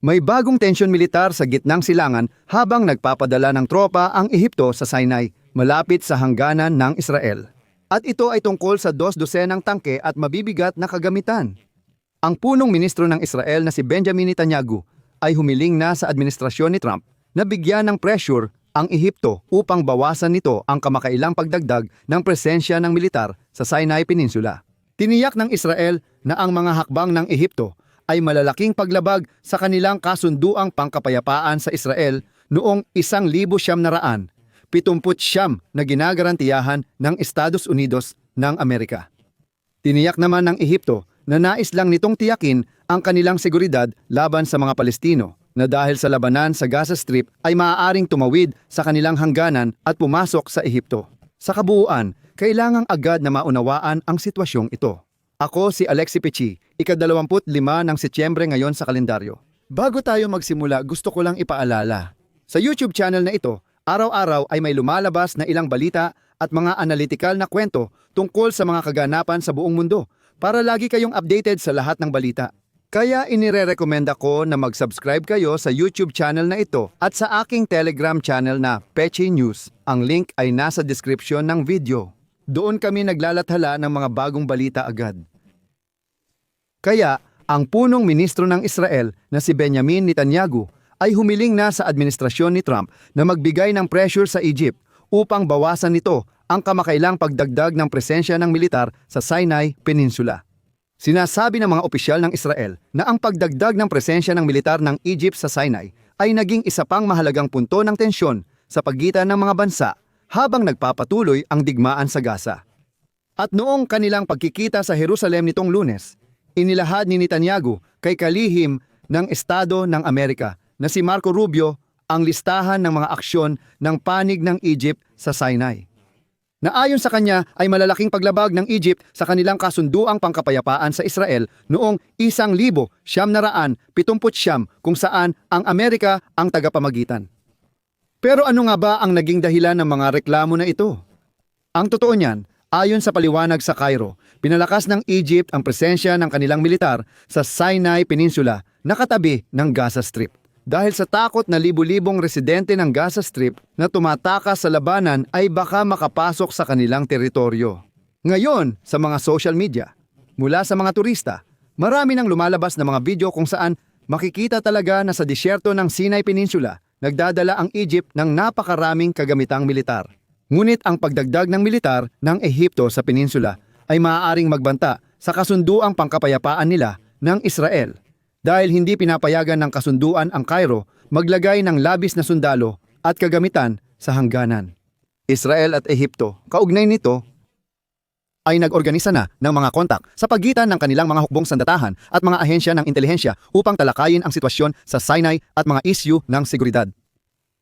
May bagong tensyon militar sa gitnang silangan habang nagpapadala ng tropa ang Ehipto sa Sinai, malapit sa hangganan ng Israel. At ito ay tungkol sa dos dosenang tangke at mabibigat na kagamitan. Ang punong ministro ng Israel na si Benjamin Netanyahu ay humiling na sa administrasyon ni Trump na bigyan ng pressure ang Ehipto upang bawasan nito ang kamakailang pagdagdag ng presensya ng militar sa Sinai Peninsula. Tiniyak ng Israel na ang mga hakbang ng Ehipto ay malalaking paglabag sa kanilang kasunduang pangkapayapaan sa Israel noong isang libo siyam na raan, pitumput siyam na ginagarantiyahan ng Estados Unidos ng Amerika. Tiniyak naman ng Ehipto na nais lang nitong tiyakin ang kanilang seguridad laban sa mga Palestino na dahil sa labanan sa Gaza Strip ay maaaring tumawid sa kanilang hangganan at pumasok sa Ehipto. Sa kabuuan, kailangang agad na maunawaan ang sitwasyong ito. Ako si Alexi Pichi, ika-25 ng Setyembre ngayon sa kalendaryo. Bago tayo magsimula, gusto ko lang ipaalala. Sa YouTube channel na ito, araw-araw ay may lumalabas na ilang balita at mga analytical na kwento tungkol sa mga kaganapan sa buong mundo para lagi kayong updated sa lahat ng balita. Kaya inirerekomenda ko na mag-subscribe kayo sa YouTube channel na ito at sa aking Telegram channel na Peche News. Ang link ay nasa description ng video. Doon kami naglalathala ng mga bagong balita agad. Kaya, ang punong ministro ng Israel na si Benjamin Netanyahu ay humiling na sa administrasyon ni Trump na magbigay ng pressure sa Egypt upang bawasan nito ang kamakailang pagdagdag ng presensya ng militar sa Sinai Peninsula. Sinasabi ng mga opisyal ng Israel na ang pagdagdag ng presensya ng militar ng Egypt sa Sinai ay naging isa pang mahalagang punto ng tensyon sa pagitan ng mga bansa habang nagpapatuloy ang digmaan sa Gaza. At noong kanilang pagkikita sa Jerusalem nitong lunes, inilahad ni Netanyahu kay kalihim ng Estado ng Amerika na si Marco Rubio ang listahan ng mga aksyon ng panig ng Egypt sa Sinai. Na ayon sa kanya ay malalaking paglabag ng Egypt sa kanilang kasunduang pangkapayapaan sa Israel noong isang libo siyam na raan pitumput siyam kung saan ang Amerika ang tagapamagitan. Pero ano nga ba ang naging dahilan ng mga reklamo na ito? Ang totoo niyan, ayon sa paliwanag sa Cairo, pinalakas ng Egypt ang presensya ng kanilang militar sa Sinai Peninsula na katabi ng Gaza Strip. Dahil sa takot na libu-libong residente ng Gaza Strip na tumatakas sa labanan ay baka makapasok sa kanilang teritoryo. Ngayon, sa mga social media, mula sa mga turista, marami nang lumalabas na mga video kung saan makikita talaga na sa disyerto ng Sinai Peninsula, nagdadala ang Egypt ng napakaraming kagamitang militar. Ngunit ang pagdagdag ng militar ng Ehipto sa peninsula ay maaaring magbanta sa kasunduang pangkapayapaan nila ng Israel dahil hindi pinapayagan ng kasunduan ang Cairo maglagay ng labis na sundalo at kagamitan sa hangganan. Israel at Ehipto, kaugnay nito, ay nag-organisa na ng mga kontak sa pagitan ng kanilang mga hukbong sandatahan at mga ahensya ng intelihensya upang talakayin ang sitwasyon sa Sinai at mga isyu ng seguridad.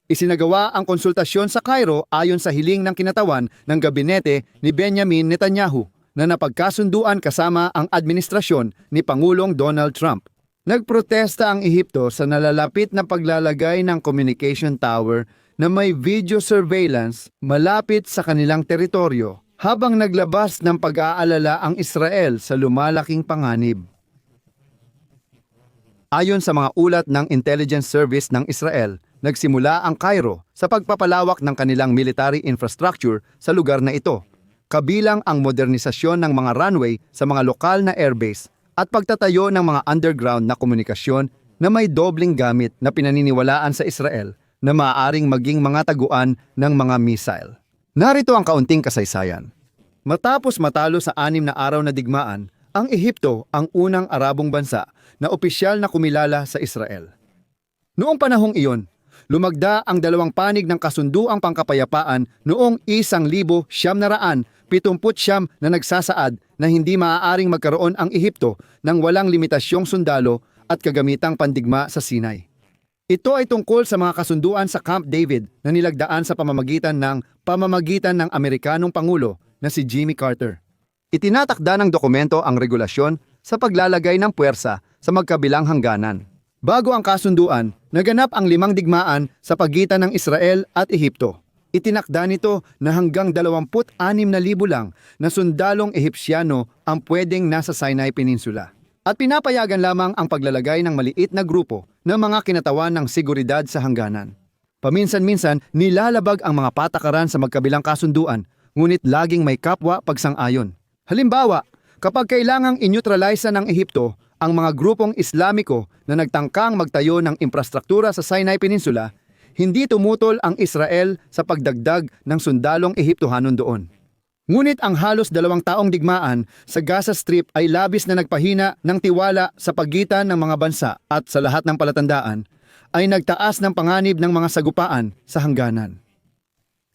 Isinagawa ang konsultasyon sa Cairo ayon sa hiling ng kinatawan ng gabinete ni Benjamin Netanyahu na napagkasunduan kasama ang administrasyon ni Pangulong Donald Trump. Nagprotesta ang Ehipto sa nalalapit na paglalagay ng communication tower na may video surveillance malapit sa kanilang teritoryo habang naglabas ng pag-aalala ang Israel sa lumalaking panganib. Ayon sa mga ulat ng intelligence service ng Israel, nagsimula ang Cairo sa pagpapalawak ng kanilang military infrastructure sa lugar na ito, kabilang ang modernisasyon ng mga runway sa mga lokal na airbase at pagtatayo ng mga underground na komunikasyon na may dobling gamit na pinaniniwalaan sa Israel na maaaring maging mga taguan ng mga missile. Narito ang kaunting kasaysayan. Matapos matalo sa anim na araw na digmaan, ang Ehipto ang unang Arabong bansa na opisyal na kumilala sa Israel. Noong panahong iyon, lumagda ang dalawang panig ng kasunduang pangkapayapaan noong isang libo siyam na raan pitumput siyam na nagsasaad na hindi maaaring magkaroon ang Ehipto ng walang limitasyong sundalo at kagamitang pandigma sa Sinai. Ito ay tungkol sa mga kasunduan sa Camp David na nilagdaan sa pamamagitan ng pamamagitan ng Amerikanong Pangulo na si Jimmy Carter. Itinatakda ng dokumento ang regulasyon sa paglalagay ng puwersa sa magkabilang hangganan. Bago ang kasunduan, naganap ang limang digmaan sa pagitan ng Israel at Ehipto. Itinakda nito na hanggang 26,000 lang na sundalong Ehipsyano ang pwedeng nasa Sinai Peninsula. at pinapayagan lamang ang paglalagay ng maliit na grupo ng mga kinatawan ng seguridad sa hangganan. Paminsan-minsan, nilalabag ang mga patakaran sa magkabilang kasunduan, ngunit laging may kapwa pagsang-ayon. Halimbawa, kapag kailangang inyutralisa ng Ehipto ang mga grupong Islamiko na nagtangkang magtayo ng infrastruktura sa Sinai Peninsula, hindi tumutol ang Israel sa pagdagdag ng sundalong Ehiptohanon doon. Ngunit ang halos dalawang taong digmaan sa Gaza Strip ay labis na nagpahina ng tiwala sa pagitan ng mga bansa at sa lahat ng palatandaan ay nagtaas ng panganib ng mga sagupaan sa hangganan.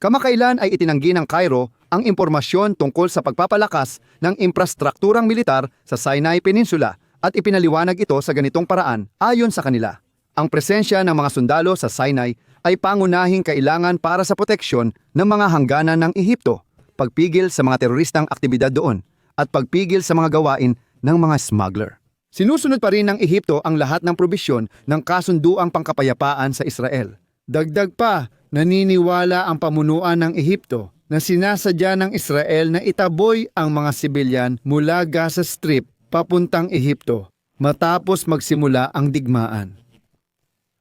Kamakailan ay itinanggi ng Cairo ang impormasyon tungkol sa pagpapalakas ng infrastrukturang militar sa Sinai Peninsula at ipinaliwanag ito sa ganitong paraan ayon sa kanila. Ang presensya ng mga sundalo sa Sinai ay pangunahing kailangan para sa proteksyon ng mga hangganan ng Ehipto, pagpigil sa mga teroristang aktibidad doon, at pagpigil sa mga gawain ng mga smuggler. Sinusunod pa rin ng Ehipto ang lahat ng probisyon ng kasunduang pangkapayapaan sa Israel. Dagdag pa, naniniwala ang pamunuan ng Ehipto na sinasadya ng Israel na itaboy ang mga sibilyan mula Gaza Strip papuntang Ehipto matapos magsimula ang digmaan.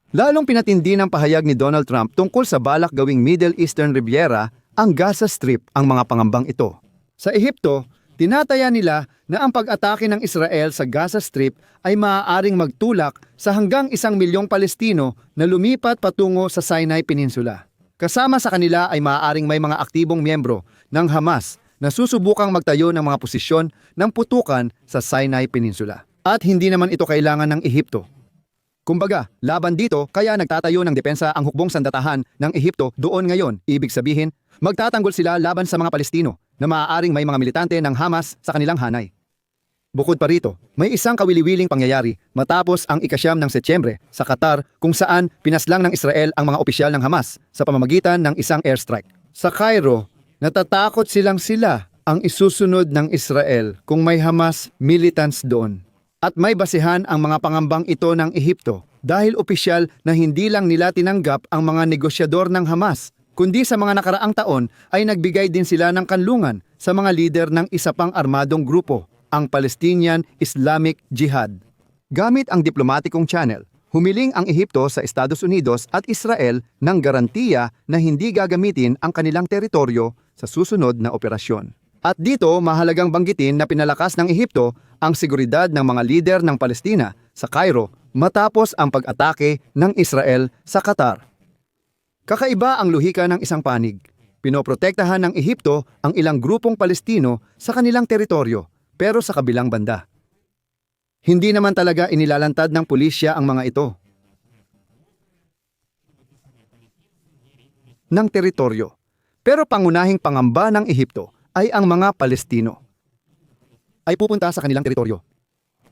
Lalong pinatindi ng pahayag ni Donald Trump tungkol sa balak gawing Middle Eastern Riviera ang Gaza Strip ang mga pangambang ito. Sa Ehipto, tinataya nila na ang pag-atake ng Israel sa Gaza Strip ay maaaring magtulak sa hanggang isang milyong Palestino na lumipat patungo sa Sinai Peninsula. Kasama sa kanila ay maaaring may mga aktibong miyembro ng Hamas na susubukang magtayo ng mga posisyon ng putukan sa Sinai Peninsula. At hindi naman ito kailangan ng Ehipto. Kumbaga, laban dito kaya nagtatayo ng depensa ang hukbong sandatahan ng Ehipto doon ngayon. Ibig sabihin, magtatanggol sila laban sa mga Palestino na maaaring may mga militante ng Hamas sa kanilang hanay. Bukod pa rito, may isang kawili-wiling pangyayari matapos ang ikasyam ng Setyembre sa Qatar kung saan pinaslang ng Israel ang mga opisyal ng Hamas sa pamamagitan ng isang airstrike. Sa Cairo, natatakot silang sila ang isusunod ng Israel kung may Hamas militants doon. At may basihan ang mga pangambang ito ng Ehipto dahil opisyal na hindi lang nila tinanggap ang mga negosyador ng Hamas, kundi sa mga nakaraang taon ay nagbigay din sila ng kanlungan sa mga lider ng isa pang armadong grupo, ang Palestinian Islamic Jihad. Gamit ang diplomatikong channel, humiling ang Ehipto sa Estados Unidos at Israel ng garantiya na hindi gagamitin ang kanilang teritoryo sa susunod na operasyon. At dito mahalagang banggitin na pinalakas ng Ehipto ang seguridad ng mga lider ng Palestina sa Cairo matapos ang pag-atake ng Israel sa Qatar. Kakaiba ang luhika ng isang panig. Pinoprotektahan ng Ehipto ang ilang grupong Palestino sa kanilang teritoryo pero sa kabilang banda. Hindi naman talaga inilalantad ng pulisya ang mga ito. ng teritoryo. Pero pangunahing pangamba ng Ehipto ay ang mga Palestino. Ay pupunta sa kanilang teritoryo.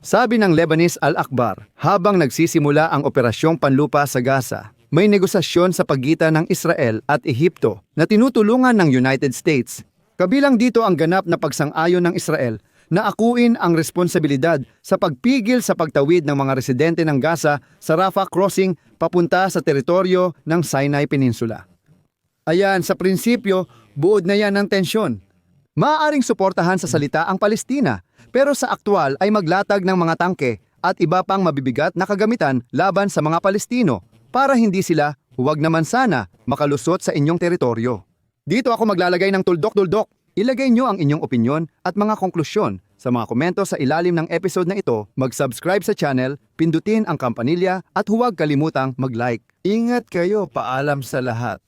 Sabi ng Lebanese Al-Akbar, habang nagsisimula ang operasyong panlupa sa Gaza, may negosasyon sa pagitan ng Israel at Ehipto na tinutulungan ng United States. Kabilang dito ang ganap na pagsang-ayon ng Israel na akuin ang responsibilidad sa pagpigil sa pagtawid ng mga residente ng Gaza sa Rafah crossing papunta sa teritoryo ng Sinai Peninsula. Ayan, sa prinsipyo, buod na yan ng tensyon. Maaaring suportahan sa salita ang Palestina, pero sa aktwal ay maglatag ng mga tangke at iba pang mabibigat na kagamitan laban sa mga Palestino para hindi sila, huwag naman sana, makalusot sa inyong teritoryo. Dito ako maglalagay ng tuldok-tuldok. Ilagay nyo ang inyong opinyon at mga konklusyon sa mga komento sa ilalim ng episode na ito, mag-subscribe sa channel, pindutin ang kampanilya at huwag kalimutang mag-like. Ingat kayo, paalam sa lahat.